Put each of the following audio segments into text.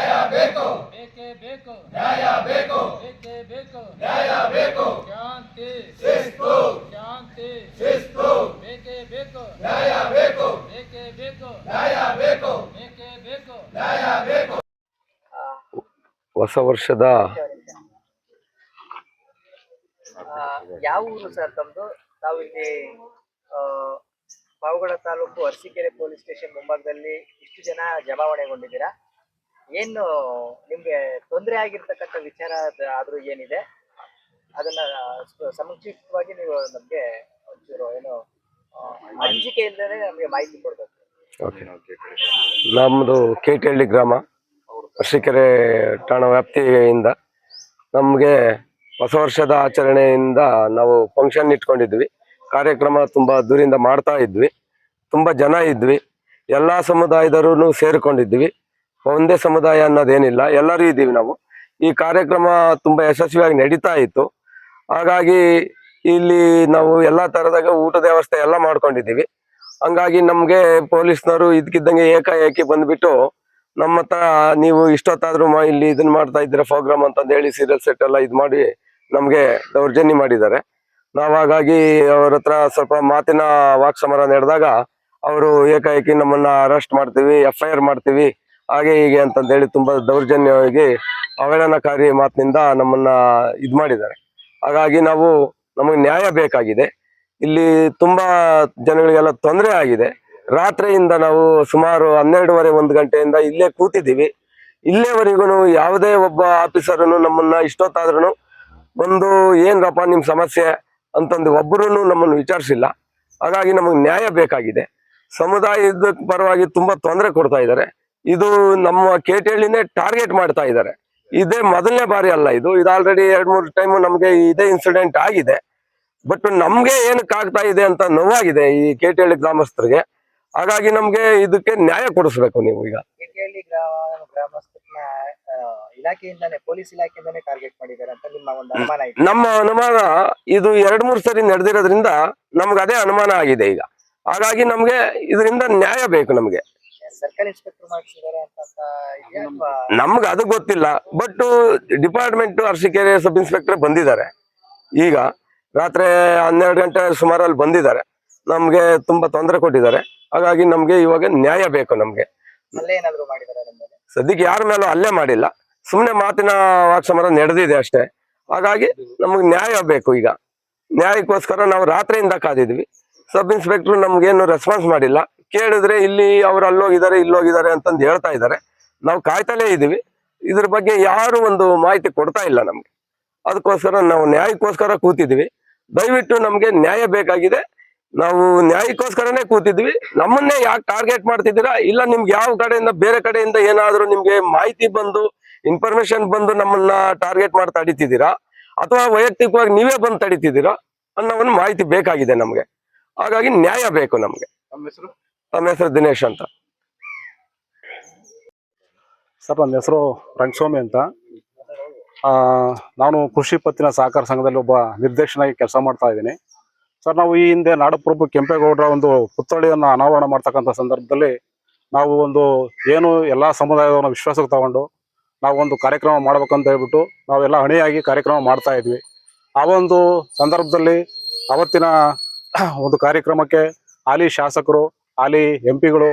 ನ್ಯಾಯ ಬೇಕು. ಬೇಕೇ ಬೇಕು? ನ್ಯಾಯ ಬೇಕು. ಬೇಕೇ ಬೇಕು? ನ್ಯಾಯ ಬೇಕು. ಶಾಂತಿ. ಶಿಸ್ತು. ಶಾಂತಿ. ಶಿಸ್ತು. ಬೇಕೇ ಬೇಕು? ನ್ಯಾಯ ಬೇಕು. ಬೇಕೇ ಬೇಕು? ನ್ಯಾಯ ಬೇಕು. ಬೇಕೇ ಬೇಕು? ನ್ಯಾಯ ಬೇಕು. ಹೊಸ ವರ್ಷದ ಯಾವ ಊರು ಸರ್ ತಮ್ಮದು ತಾವು ಇಲ್ಲಿ ಪಾವಗಡ ತಾಲೂಕು ಅರಸೀಕೆರೆ ಪೊಲೀಸ್ ಸ್ಟೇಷನ್ ಮುಂಭಾಗದಲ್ಲಿ ಇಷ್ಟು ಜನ ಜಮಾವಣೆಗೊಂಡಿದ್ದೀರಾ? ಏನು ನಿಮ್ಗೆ ತೊಂದರೆ ಆಗಿರ್ತಕ್ಕಂಥ ವಿಚಾರ ಆದ್ರೂ ಏನಿದೆ? ಅದನ್ನ ಸಮುಚಿತವಾಗಿ ನೀವು ನಮ್ಗೆ ಒಂಚೂರು ಏನು ಅಂಜಿಕೆ ಇಲ್ಲದೆ ನಮಗೆ ಮಾಹಿತಿ ಕೊಡ್ಬೇಕು. ನಮ್ಮದು ಕೇಟಹಳ್ಳಿ ಗ್ರಾಮ, ಅರಸೀಕೆರೆ ಠಾಣ ವ್ಯಾಪ್ತಿಯಿಂದ ನಮಗೆ ಹೊಸ ವರ್ಷದ ಆಚರಣೆಯಿಂದ ನಾವು ಫಂಕ್ಷನ್ ಇಟ್ಕೊಂಡಿದ್ವಿ. ಕಾರ್ಯಕ್ರಮ ತುಂಬ ದೂರಿಂದ ಮಾಡ್ತಾ ಇದ್ವಿ. ತುಂಬ ಜನ ಇದ್ವಿ. ಎಲ್ಲ ಸಮುದಾಯದವರು ಸೇರಿಕೊಂಡಿದ್ವಿ. ಒಂದೇ ಸಮುದಾಯ ಅನ್ನೋದೇನಿಲ್ಲ, ಎಲ್ಲರೂ ಇದ್ದೀವಿ ನಾವು. ಈ ಕಾರ್ಯಕ್ರಮ ತುಂಬ ಯಶಸ್ವಿಯಾಗಿ ನಡೀತಾ ಇತ್ತು. ಹಾಗಾಗಿ ಇಲ್ಲಿ ನಾವು ಎಲ್ಲ ತರದಾಗ ಊಟದ ವ್ಯವಸ್ಥೆ ಎಲ್ಲ ಮಾಡ್ಕೊಂಡಿದ್ದೀವಿ. ಹಂಗಾಗಿ ನಮಗೆ ಪೊಲೀಸ್ನವರು ಇದಕ್ಕಿದ್ದಂಗೆ ಏಕಾಏಕಿ ಬಂದ್ಬಿಟ್ಟು ನಮ್ಮ ಹತ್ರ ನೀವು ಇಷ್ಟೊತ್ತಾದ್ರೂ ಇಲ್ಲಿ ಇದನ್ನ ಮಾಡ್ತಾ ಇದ್ದೀರಾ ಪ್ರೋಗ್ರಾಮ್ ಅಂತಂದು ಹೇಳಿ ಸೀರಿಯಲ್ ಸೆಟ್ ಎಲ್ಲ ಇದು ಮಾಡಿ ನಮಗೆ ದೌರ್ಜನ್ಯ ಮಾಡಿದ್ದಾರೆ. ನಾವು ಹಾಗಾಗಿ ಅವ್ರ ಹತ್ರ ಸ್ವಲ್ಪ ಮಾತಿನ ವಾಕ್ಸಮರ ನಡೆದಾಗ ಅವರು ಏಕಾಏಕಿ ನಮ್ಮನ್ನ ಅರೆಸ್ಟ್ ಮಾಡ್ತೀವಿ ಎಫ್ ಐ ಆರ್ ಮಾಡ್ತೀವಿ. ಹಾಗೆ ಹೀಗೆ ಅಂತಂದೇಳಿ ತುಂಬಾ ದೌರ್ಜನ್ಯವಾಗಿ ಅವಹೇಳನಕಾರಿ ಮಾತಿನಿಂದ ನಮ್ಮನ್ನ ಇದು ಮಾಡಿದ್ದಾರೆ. ಹಾಗಾಗಿ ನಾವು ನಮಗೆ ನ್ಯಾಯ ಬೇಕಾಗಿದೆ. ಇಲ್ಲಿ ತುಂಬಾ ಜನಗಳಿಗೆಲ್ಲ ತೊಂದರೆ ಆಗಿದೆ. ರಾತ್ರಿಯಿಂದ ನಾವು ಸುಮಾರು ಹನ್ನೆರಡುವರೆ ಒಂದು ಗಂಟೆಯಿಂದ ಇಲ್ಲೇ ಕೂತಿದ್ದೀವಿ. ಇಲ್ಲೇವರೆಗೂ ಯಾವುದೇ ಒಬ್ಬ ಆಫೀಸರನು ನಮ್ಮನ್ನ ಇಷ್ಟೊತ್ತಾದ್ರೂ ಒಂದು ಏನ್ರಪ್ಪ ನಿಮ್ಮ ಸಮಸ್ಯೆ? ಅಂತಂದು ಒಬ್ಬರೂ ನಮ್ಮನ್ನು ವಿಚಾರಿಸಿಲ್ಲ. ಹಾಗಾಗಿ ನಮಗೆ ನ್ಯಾಯ ಬೇಕಾಗಿದೆ. ಸಮುದಾಯದ ಪರವಾಗಿ ತುಂಬಾ ತೊಂದರೆ ಕೊಡ್ತಾ ಇದ್ದಾರೆ. ಇದು ನಮ್ಮ ಕೇಟಹಳ್ಳಿನೇ ಟಾರ್ಗೆಟ್ ಮಾಡ್ತಾ ಇದ್ದಾರೆ. ಇದೇ ಮೊದಲನೇ ಬಾರಿ ಅಲ್ಲ ಇದು. ಇದು ಆಲ್ರೆಡಿ ಎರಡ್ ಮೂರು ಟೈಮ್ ನಮಗೆ ಇದೇ ಇನ್ಸಿಡೆಂಟ್ ಆಗಿದೆ. ಬಟ್ ನಮ್ಗೆ ಏನಕ್ಕೆ ಆಗ್ತಾ ಇದೆ ಅಂತ ನೋವಾಗಿದೆ ಈ ಕೇಟಹಳ್ಳಿ ಗ್ರಾಮಸ್ಥರಿಗೆ. ಹಾಗಾಗಿ ನಮ್ಗೆ ಇದಕ್ಕೆ ನ್ಯಾಯ ಕೊಡಿಸ್ಬೇಕು ನೀವು ಈಗ. ಕೇಳಿ ಗ್ರಾಮ ಗ್ರಾಮಸ್ಥರನ್ನ ಆ, ಇಲಾಖೆಯಿಂದಾನೇ ಪೊಲೀಸ್ ಇಲಾಖೆಯಿಂದಾನೇ ಟಾರ್ಗೆಟ್ ಮಾಡಿದ್ದಾರೆ ಅಂತ ನಿಮ್ಮ ಒಂದು ಅನುಮಾನ ಇದೆ. ನಮ್ಮ ಅನುಮಾನ ಇದು ಎರಡ್ ಮೂರ್ ಸರಿ ನಡೆದಿರೋದ್ರಿಂದ ನಮ್ಗೆ ಅದೇ ಅನುಮಾನ ಆಗಿದೆ ಈಗ. ಹಾಗಾಗಿ ನಮ್ಗೆ ಇದರಿಂದ ನ್ಯಾಯ ಬೇಕು ನಮ್ಗೆ. ಸರ್ಕಲ್ ಇನ್ಸ್ಪೆಕ್ಟರ್ ಮಾಡಿಸಿದ್ದಾರೆ ಅಂತ ನಮ್ಗೆ ಅದು ಗೊತ್ತಿಲ್ಲ. But department Arsikere sub inspector ಬಂದಿದ್ದಾರೆ. ಈಗ ರಾತ್ರಿ ಹನ್ನೆರಡು ಗಂಟೆ ಸುಮಾರಲ್ಲಿ ಬಂದಿದ್ದಾರೆ. ನಮ್ಗೆ ತುಂಬಾ ತೊಂದರೆ ಕೊಟ್ಟಿದ್ದಾರೆ. ಹಾಗಾಗಿ ನಮ್ಗೆ ಇವಾಗ ನ್ಯಾಯ ಬೇಕು ನಮ್ಗೆ. ಸದ್ಯಕ್ಕೆ ಯಾರ ಮೇಲೂ ಅಲ್ಲೇ ಮಾಡಿಲ್ಲ. ಸುಮ್ಮನೆ ಮಾತಿನ ವಾಕ್ಸಮರ ನಡೆದಿದೆ ಅಷ್ಟೇ. ಹಾಗಾಗಿ ನಮಗೆ ನ್ಯಾಯ ಬೇಕು ಈಗ. ನ್ಯಾಯಕ್ಕೋಸ್ಕರ ನಾವು ರಾತ್ರಿಯಿಂದ ಕಾದಿದ್ವಿ. ಸಬ್ ಇನ್ಸ್ಪೆಕ್ಟರ್ ನಮ್ಗೇನು ರೆಸ್ಪಾನ್ಸ್ ಮಾಡಿಲ್ಲ. ಕೇಳಿದ್ರೆ ಇಲ್ಲಿ ಅವ್ರು ಅಲ್ಲೋಗಿದ್ದಾರೆ, ಇಲ್ಲೋಗಿದ್ದಾರೆ ಅಂತಂದು ಹೇಳ್ತಾ ಇದ್ದಾರೆ. ನಾವು ಕಾಯ್ತಲೇ ಇದ್ದೀವಿ. ಇದ್ರ ಬಗ್ಗೆ ಯಾರು ಒಂದು ಮಾಹಿತಿ ಕೊಡ್ತಾ ಇಲ್ಲ ನಮ್ಗೆ. ಅದಕ್ಕೋಸ್ಕರ ನಾವು ನ್ಯಾಯಕ್ಕೋಸ್ಕರ ಕೂತಿದ್ವಿ ದಯವಿಟ್ಟು ನಮ್ಗೆ ನ್ಯಾಯ ಬೇಕಾಗಿದೆ. ನಾವು ನ್ಯಾಯಕ್ಕೋಸ್ಕರನೇ ಕೂತಿದ್ವಿ ನಮ್ಮನ್ನೇ ಯಾಕೆ ಟಾರ್ಗೆಟ್ ಮಾಡ್ತಿದ್ದೀರಾ? ಇಲ್ಲ ನಿಮ್ಗೆ ಯಾವ ಕಡೆಯಿಂದ, ಬೇರೆ ಕಡೆಯಿಂದ ಏನಾದರೂ ನಿಮ್ಗೆ ಮಾಹಿತಿ ಬಂದು ಇನ್ಫಾರ್ಮೇಶನ್ ಬಂದು ನಮ್ಮನ್ನ ಟಾರ್ಗೆಟ್ ಮಾಡಿ ತಡಿತಿದ್ದೀರಾ ಅಥವಾ ವೈಯಕ್ತಿಕವಾಗಿ ನೀವೇ ಬಂದು ತಡಿತಿದ್ದೀರಾ? ಅನ್ನೋ ಒಂದು ಮಾಹಿತಿ ಬೇಕಾಗಿದೆ ನಮ್ಗೆ. ಹಾಗಾಗಿ ನ್ಯಾಯ ಬೇಕು ನಮ್ಗೆ. ನಮ್ಮ ಹೆಸರು ದಿನೇಶ್ ಅಂತ. ಸರ್, ನನ್ನ ಹೆಸರು ರಂಗಸ್ವಾಮಿ ಅಂತ. ನಾನು ಕೃಷಿ ಪತ್ತಿನ ಸಹಕಾರ ಸಂಘದಲ್ಲಿ ಒಬ್ಬ ನಿರ್ದೇಶನಾಗಿ ಕೆಲಸ ಮಾಡ್ತಾ ಇದ್ದೀನಿ. ಸರ್, ನಾವು ಈ ಹಿಂದೆ ನಾಡಪ್ರಭು ಕೆಂಪೇಗೌಡರ ಒಂದು ಪುತ್ಥಳಿಯನ್ನು ಅನಾವರಣ ಮಾಡ್ತಕ್ಕಂಥ ಸಂದರ್ಭದಲ್ಲಿ ನಾವು ಒಂದು ಏನು ಎಲ್ಲ ಸಮುದಾಯವನ್ನು ವಿಶ್ವಾಸಕ್ಕೆ ತಗೊಂಡು ನಾವು ಒಂದು ಕಾರ್ಯಕ್ರಮ ಮಾಡ್ಬೇಕಂತ ಹೇಳ್ಬಿಟ್ಟು ನಾವೆಲ್ಲ ಹಣೆಯಾಗಿ ಕಾರ್ಯಕ್ರಮ ಮಾಡ್ತಾ ಇದ್ವಿ. ಆ ಒಂದು ಸಂದರ್ಭದಲ್ಲಿ ಅವತ್ತಿನ ಒಂದು ಕಾರ್ಯಕ್ರಮಕ್ಕೆ ಹಾಲಿ ಶಾಸಕರು ಹಾಲಿ ಎಂ ಪಿಗಳು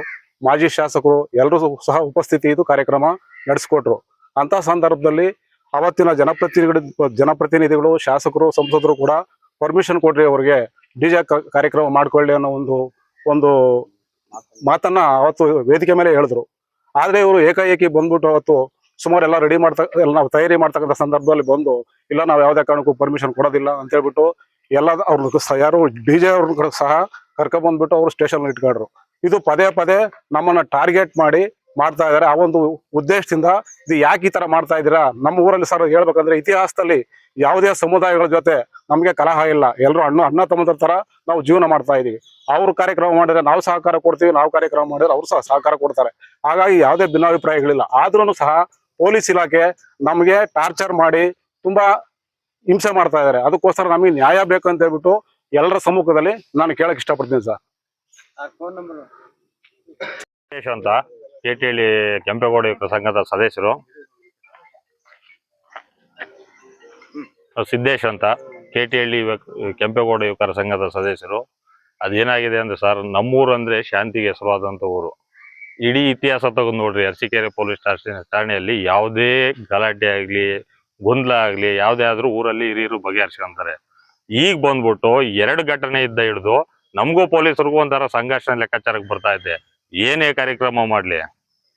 ಮಾಜಿ ಶಾಸಕರು ಎಲ್ಲರೂ ಸಹ ಉಪಸ್ಥಿತಿ ಇದು ಕಾರ್ಯಕ್ರಮ ನಡೆಸಿಕೊಟ್ರು. ಅಂತ ಸಂದರ್ಭದಲ್ಲಿ ಅವತ್ತಿನ ಜನಪ್ರತಿನಿಧಿಗಳು ಜನಪ್ರತಿನಿಧಿಗಳು, ಶಾಸಕರು, ಸಂಸದರು ಕೂಡ ಪರ್ಮಿಷನ್ ಕೊಡ್ರಿ ಅವ್ರಿಗೆ ಡಿಜೆ ಕಾರ್ಯಕ್ರಮ ಮಾಡ್ಕೊಳ್ಳಿ ಅನ್ನೋ ಒಂದು ಒಂದು ಮಾತನ್ನ ಅವತ್ತು ವೇದಿಕೆ ಮೇಲೆ ಹೇಳಿದ್ರು. ಆದ್ರೆ ಇವರು ಏಕಾಏಕಿ ಬಂದ್ಬಿಟ್ಟು ಅವತ್ತು ಸುಮಾರು ಎಲ್ಲ ರೆಡಿ ಮಾಡ್ತಾ, ಎಲ್ಲ ನಾವು ತಯಾರಿ ಮಾಡ್ತಕ್ಕಂಥ ಸಂದರ್ಭದಲ್ಲಿ ಬಂದು, ಇಲ್ಲ ನಾವು ಯಾವುದೇ ಕಾರಣಕ್ಕೂ ಪರ್ಮಿಷನ್ ಕೊಡೋದಿಲ್ಲ ಅಂತ ಹೇಳ್ಬಿಟ್ಟು ಎಲ್ಲ ಅವ್ರ ಯಾರು ಡಿಜೆ ಅವ್ರ ಸಹ ಕರ್ಕೊಂಡ್ ಬಂದ್ಬಿಟ್ಟು ಅವರು ಸ್ಟೇಷನ್ ಇಟ್ಕೊಂಡ್ರು. ಇದು ಪದೇ ಪದೇ ನಮ್ಮನ್ನ ಟಾರ್ಗೆಟ್ ಮಾಡಿ ಮಾಡ್ತಾ ಇದಾರೆ ಆ ಒಂದು ಉದ್ದೇಶದಿಂದ ಇದು ಯಾಕೆ ಈ ತರ ಮಾಡ್ತಾ ಇದ್ದೀರಾ? ನಮ್ಮ ಊರಲ್ಲಿ ಸರ್ ಹೇಳ್ಬೇಕಂದ್ರೆ ಇತಿಹಾಸದಲ್ಲಿ ಯಾವುದೇ ಸಮುದಾಯಗಳ ಜೊತೆ ನಮಗೆ ಕಲಹ ಇಲ್ಲ. ಎಲ್ಲರೂ ಅಣ್ಣ ಅಣ್ಣ ತಮ್ಮದ್ರ ತರ ನಾವು ಜೀವನ ಮಾಡ್ತಾ ಇದೀವಿ. ಅವ್ರು ಕಾರ್ಯಕ್ರಮ ಮಾಡಿದ್ರೆ ನಾವು ಸಹಕಾರ ಕೊಡ್ತೀವಿ, ನಾವು ಕಾರ್ಯಕ್ರಮ ಮಾಡಿದ್ರೆ ಅವ್ರು ಸಹ ಸಹಕಾರ ಕೊಡ್ತಾರೆ. ಹಾಗಾಗಿ ಯಾವುದೇ ಭಿನ್ನಾಭಿಪ್ರಾಯಗಳಿಲ್ಲ. ಆದ್ರೂ ಸಹ ಪೊಲೀಸ್ ಇಲಾಖೆ ನಮಗೆ ಟಾರ್ಚರ್ ಮಾಡಿ ತುಂಬಾ ಹಿಂಸೆ ಮಾಡ್ತಾ ಇದ್ದಾರೆ. ಅದಕ್ಕೋಸ್ಕರ ನಮಗೆ ನ್ಯಾಯ ಬೇಕು ಅಂತ ಹೇಳ್ಬಿಟ್ಟು ಎಲ್ಲರ ಸಮ್ಮುಖದಲ್ಲಿ ನಾನು ಕೇಳಕ್ ಇಷ್ಟಪಡ್ತೀನಿ ಸರ್. ಫೋನ್ ನಂಬರ್ ಕೆ ಅಂತ ಕೆಟಿಹಳ್ಳಿ ಕೆಂಪೇಗೌಡ ಯುವಕರ ಸಂಘದ ಸದಸ್ಯರು ಸಿದ್ದೇಶ್ ಅಂತ ಕೆಟಿಹಳ್ಳಿ ಯುವಕ ಕೆಂಪೇಗೌಡ ಯುವಕರ ಸಂಘದ ಸದಸ್ಯರು. ಅದೇನಾಗಿದೆ ಅಂದ್ರೆ ಸರ್ ನಮ್ಮೂರು ಅಂದ್ರೆ ಶಾಂತಿಗೆ ಹೆಸರಾದಂಥ ಊರು. ಇಡೀ ಇತಿಹಾಸ ತಗೊಂಡು ನೋಡ್ರಿ ಅರಸೀಕೆರೆ ಪೊಲೀಸ್ ಸ್ಟೇಷನ್ ಠಾಣೆಯಲ್ಲಿ ಯಾವುದೇ ಗಲಾಟೆ ಆಗ್ಲಿ ಗೊಂದಲ ಆಗ್ಲಿ ಯಾವುದೇ ಆದರೂ ಊರಲ್ಲಿ ಹಿರಿಯರು ಬಗೆಹರಿಸ್ಕೊಂತಾರೆ. ಈಗ ಬಂದ್ಬಿಟ್ಟು ಎರಡು ಘಟನೆ ಇದ್ದ ಹಿಡಿದು ನಮಗೂ ಪೊಲೀಸರಿಗೂ ಒಂಥರ ಸಂಘರ್ಷ ಲೆಕ್ಕಾಚಾರಕ್ಕೆ ಬರ್ತಾ ಇದೆ. ಏನೇ ಕಾರ್ಯಕ್ರಮ ಮಾಡ್ಲಿ,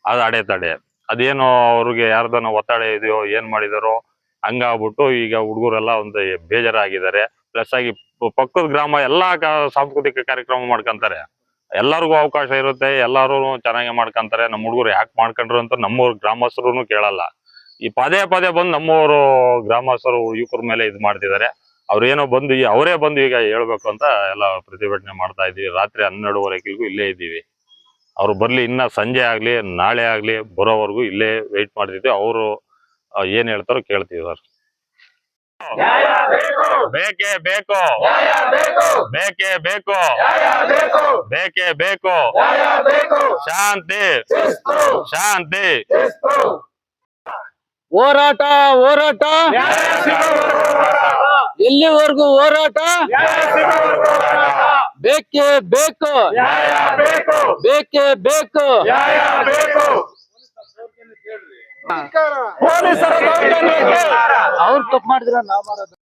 ಅದು ಅಡೆತಡೆ ಅದೇನೋ ಅವ್ರಿಗೆ ಯಾರ್ದನ ಒತ್ತಡ ಇದೆಯೋ, ಏನ್ ಮಾಡಿದಾರೋ, ಹಂಗಾಗ್ಬಿಟ್ಟು ಈಗ ಹುಡುಗರೆಲ್ಲ ಒಂದು ಬೇಜಾರಾಗಿದ್ದಾರೆ. ಪ್ಲಸ್ ಆಗಿ ಪಕ್ಕದ ಗ್ರಾಮ ಎಲ್ಲಾ ಸಾಂಸ್ಕೃತಿಕ ಕಾರ್ಯಕ್ರಮ ಮಾಡ್ಕೊಂತಾರೆ. ಎಲ್ಲರಿಗೂ ಅವಕಾಶ ಇರುತ್ತೆ, ಎಲ್ಲರೂ ಚೆನ್ನಾಗಿ ಮಾಡ್ಕೊಂತಾರೆ. ನಮ್ಮ ಹುಡುಗರು ಯಾಕೆ ಮಾಡ್ಕೊಂಡ್ರು ಅಂತ ನಮ್ಮೂರು ಗ್ರಾಮಸ್ಥರು ಕೇಳಲ್ಲ. ಈ ಪದೇ ಪದೇ ಬಂದು ನಮ್ಮೂರು ಗ್ರಾಮಸ್ಥರು, ಯುವಕರ ಮೇಲೆ ಇದು ಮಾಡ್ತಿದ್ದಾರೆ. ಅವ್ರೇನೋ ಬಂದು ಅವರೇ ಬಂದು ಈಗ ಹೇಳ್ಬೇಕು ಅಂತ ಎಲ್ಲ ಪ್ರತಿಭಟನೆ ಮಾಡ್ತಾ ಇದೀವಿ ರಾತ್ರಿ ಹನ್ನೆರಡುವರೆಗೂ ಇಲ್ಲೇ ಇದ್ದೀವಿ. ಅವ್ರು ಬರಲಿ ಇನ್ನ ಸಂಜೆ ಆಗ್ಲಿ ನಾಳೆ ಆಗ್ಲಿ ಬರೋವರೆಗೂ ಇಲ್ಲೇ ವೆಯ್ಟ್ ಮಾಡ್ತಿದ್ವಿ. ಅವರು ಏನ್ ಹೇಳ್ತಾರೋ ಕೇಳ್ತೀವಿ ಸರ್. ಬೇಕೇ ಬೇಕು. ಬೇಕೇ ಬೇಕು. ಬೇಕೇ ಬೇಕು. ಶಾಂತಿ. ಶಾಂತಿ. ಹೋರಾಟ ಹೋರಾಟ. ಎಲ್ಲಿವರೆಗೂ ಹೋರಾಟ? ಬೇಕೇ ಬೇಕು. ಬೇಕೇ ಬೇಕು. ಅವ್ರು ತಪ್ಪು ಮಾಡಿದ್ರ ನಾವ್ ಮಾಡೋದು.